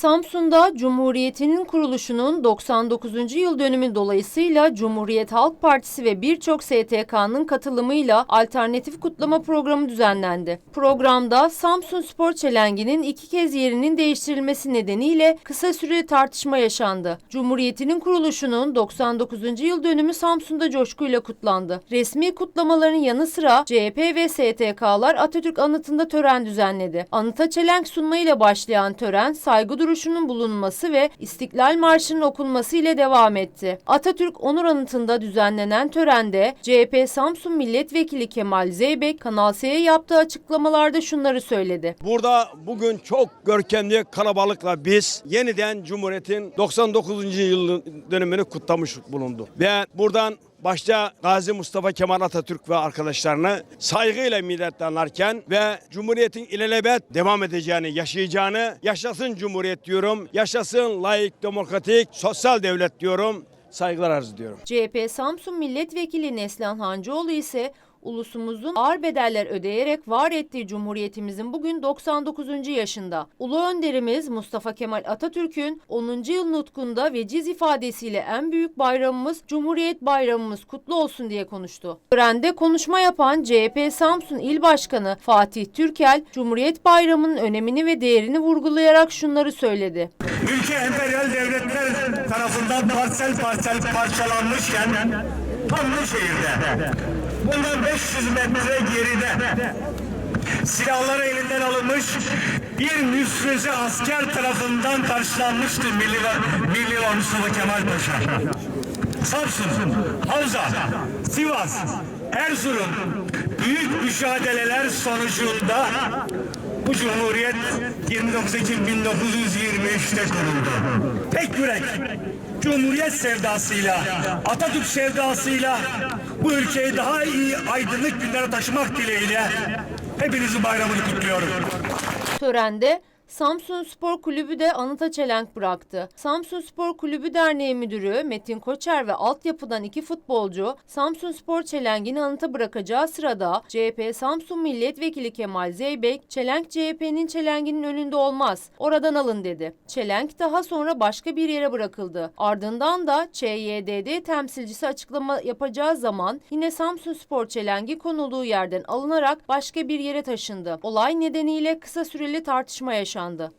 Samsun'da Cumhuriyet'in kuruluşunun 99. yıl dönümü dolayısıyla Cumhuriyet Halk Partisi ve birçok STK'nın katılımıyla alternatif kutlama programı düzenlendi. Programda Samsun Spor Çelengi'nin iki kez yerinin değiştirilmesi nedeniyle kısa süre tartışma yaşandı. Cumhuriyet'in kuruluşunun 99. yıl dönümü Samsun'da coşkuyla kutlandı. Resmi kutlamaların yanı sıra CHP ve STK'lar Atatürk anıtında tören düzenledi. Anıta çelenk sunmayla başlayan tören saygı duruşunun bulunması ve İstiklal Marşı'nın okunması ile devam etti. Atatürk Onur Anıtı'nda düzenlenen törende CHP Samsun Milletvekili Kemal Zeybek Kanal S'ye yaptığı açıklamalarda şunları söyledi. Burada bugün çok görkemli kalabalıkla biz yeniden Cumhuriyet'in 99. yıl dönümünü kutlamış bulunduk. Ve buradan başta Gazi Mustafa Kemal Atatürk ve arkadaşlarını saygıyla minnettarlarken ve Cumhuriyet'in ilelebet devam edeceğini, yaşayacağını, yaşasın Cumhuriyet diyorum, yaşasın layık, demokratik, sosyal devlet diyorum, saygılar arz ediyorum. CHP Samsun Milletvekili Neslihan Hancıoğlu ise ulusumuzun ağır bedeller ödeyerek var ettiği Cumhuriyetimizin bugün 99. yaşında. Ulu önderimiz Mustafa Kemal Atatürk'ün 10. yıl nutkunda veciz ifadesiyle en büyük bayramımız Cumhuriyet Bayramımız kutlu olsun diye konuştu. Törende konuşma yapan CHP Samsun İl Başkanı Fatih Türkel, Cumhuriyet Bayramı'nın önemini ve değerini vurgulayarak şunları söyledi. ülke emperyal devletler tarafından parsel parsel parçalanmışken Şehir'de bundan 500 metre geride silahları elinden alınmış bir müsreze asker tarafından karşılanmıştı Milli, Milli Mustafa Kemal Paşa. Samsun, Havza, Sivas, Erzurum büyük mücadeleler sonucunda bu Cumhuriyet 29 Ekim 1923'te kuruldu. Tek yürek, Cumhuriyet sevdasıyla, Atatürk sevdasıyla bu ülkeyi daha iyi aydınlık günlere taşımak dileğiyle hepinizin bayramını kutluyorum. Törende Samsun Spor Kulübü de anıta çelenk bıraktı. Samsun Spor Kulübü Derneği Müdürü Metin Koçer ve altyapıdan iki futbolcu Samsun Spor çelengini anıta bırakacağı sırada CHP Samsun Milletvekili Kemal Zeybek, çelenk CHP'nin çelenginin önünde olmaz, oradan alın dedi. Çelenk daha sonra başka bir yere bırakıldı. Ardından da ÇYDD temsilcisi açıklama yapacağı zaman yine Samsun Spor çelengi konulduğu yerden alınarak başka bir yere taşındı. Olay nedeniyle kısa süreli tartışma yaşandı.